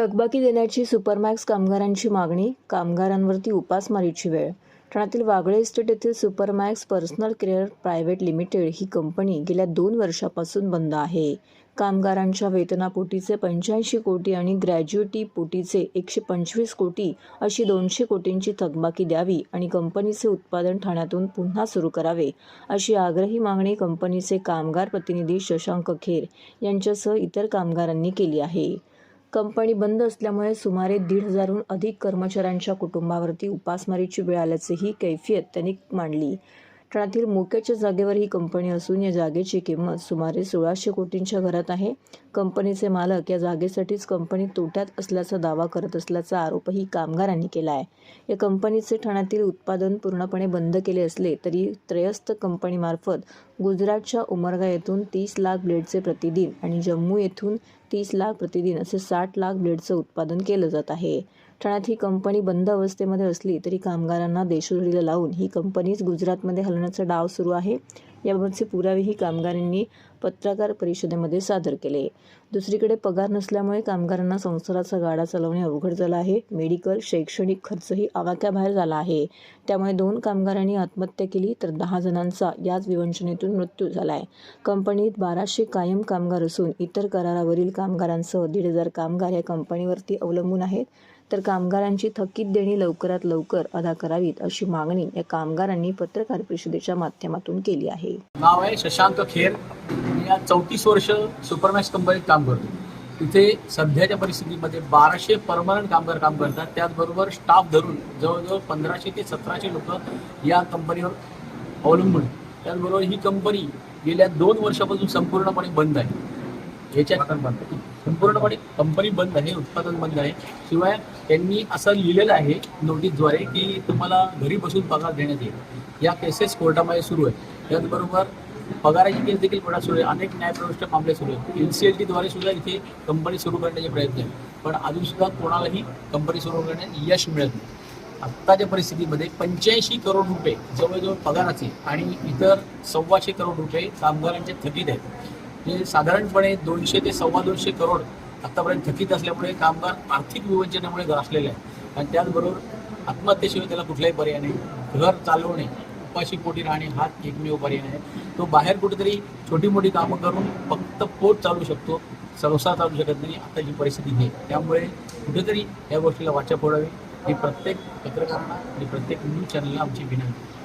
थकबाकी देण्याची सुपरमॅक्स कामगारांची मागणी कामगारांवरती उपासमारीची वेळ. ठाण्यातील वागळे इस्टेट येथील Supermax personal care private limited ही कंपनी गेल्या दोन वर्षापासून बंद आहे. कामगारांच्या वेतनापोटीचे पंच्याऐंशी कोटी आणि ग्रॅज्युएटी पोटीचे एकशे पंचवीस कोटी अशी दोनशे कोटींची थकबाकी द्यावी आणि कंपनीचे उत्पादन ठाण्यातून पुन्हा सुरू करावे अशी आग्रही मागणी कंपनीचे कामगार प्रतिनिधी शशांक खेर यांच्यासह इतर कामगारांनी केली आहे. कंपनी बंद असल्यामुळे सुमारे दीड हजारहून अधिक कर्मचाऱ्यांच्या कुटुंबावरती उपासमारीची वेळ आल्याचीही कैफियत त्यांनी मांडली. ठाण्यातील मोक्याच्या जागेवर ही कंपनी असून या जागेची किंमत सुमारे सोळाशे कोटींच्या घरात आहे. कंपनीचे मालक या जागेसाठीच कंपनी तोट्यात असल्याचा दावा करत असल्याचा आरोपही कामगारांनी केला आहे. या कंपनीचे ठाण्यातील उत्पादन पूर्णपणे बंद केले असले तरी त्रयस्थ कंपनीमार्फत गुजरातच्या उमरगा येथून तीस लाख ब्लेडचे प्रतिदिन आणि जम्मू येथून तीस लाख प्रतिदिन असे साठ लाख ब्लेडचं उत्पादन केलं जात आहे. ठाण्यात ही कंपनी बंद अवस्थेमध्ये असली तरी कामगारांना देशोधडीला लावून ही कंपनीच गुजरातमध्ये हलवण्याचा डाव सुरू आहे. याबाबतचे पुरावेही कामगारांनी पत्रकार परिषदेमध्ये सादर केले. दुसरीकडे पगार नसल्यामुळे कामगारांना संसाराचा गाडा चालवणे अवघड झाला आहे. मेडिकल शैक्षणिक खर्चही आवाक्याबाहेर झाला आहे. त्यामुळे दोन कामगारांनी आत्महत्या केली तर दहा जणांचा याच विवंचनेतून मृत्यू झाला आहे कंपनीत बाराशे कायम कामगार असून इतर करारावरील कामगारांसह दीड हजार कामगार या कंपनीवरती अवलंबून आहेत. तर कामगारांची थकीत देणी लवकरात लवकर अदा करावीत अशी मागणी या कामगारांनी पत्रकार परिषदेच्या माध्यमातून केली आहे. नाव आहे शशांक खेर. मी या चौतीस वर्ष सुपरमॅक्स कंपनीत काम करतो. तिथे सध्याच्या परिस्थितीमध्ये बाराशे परमनंट कामगार काम करतात. त्याचबरोबर स्टाफ धरून जवळजवळ पंधराशे ते सतराशे लोक या कंपनीवर अवलंबून त्याचबरोबर ही कंपनी गेल्या दोन वर्षापासून संपूर्णपणे बंद आहे. याच्यात संपूर्णपणे कंपनी बंद आहे उत्पादन बंद आहे. शिवाय त्यांनी असं लिहिलेलं आहे नोटीसद्वारे की तुम्हाला घरी बसून पगार देण्यात येईल. या केसेस कोर्टामध्ये सुरू आहे त्याचबरोबर पगाराची केस देखील कोर्टात सुरू आहे. अनेक न्यायप्रविष्ट मामले सुरू आहेत. एन सी एल टीद्वारे सुद्धा इथे कंपनी सुरू करण्याचे प्रयत्न आहे पण अजून सुद्धा कोणालाही कंपनी सुरू करण्यात यश मिळत नाही. आत्ताच्या परिस्थितीमध्ये पंच्याऐंशी करोड रुपये जवळजवळ पगाराचे आणि इतर सव्वाशे करोड रुपये कामगारांचे थकीत आहेत. हे साधारणपणे दोनशे ते सव्वा दोनशे करोड आतापर्यंत थकीत असल्यामुळे कामगार आर्थिक विवंचनामुळे ग्रासलेले आहे आणि त्याचबरोबर आत्महत्येशिवाय त्याला कुठलाही पर्याय नाही. घर चालवणे उपाशी पोटी राहणे हा एकमेव पर्याय नाही. तो बाहेर कुठेतरी छोटी मोठी कामं करून फक्त पोट चालू शकतो संसार चालू शकत नाही आताची परिस्थिती आहे. त्यामुळे कुठेतरी या गोष्टीला वाचा फोडावी. ही प्रत्येक पत्रकारांना आणि प्रत्येक न्यूज चॅनलला आमची विनंती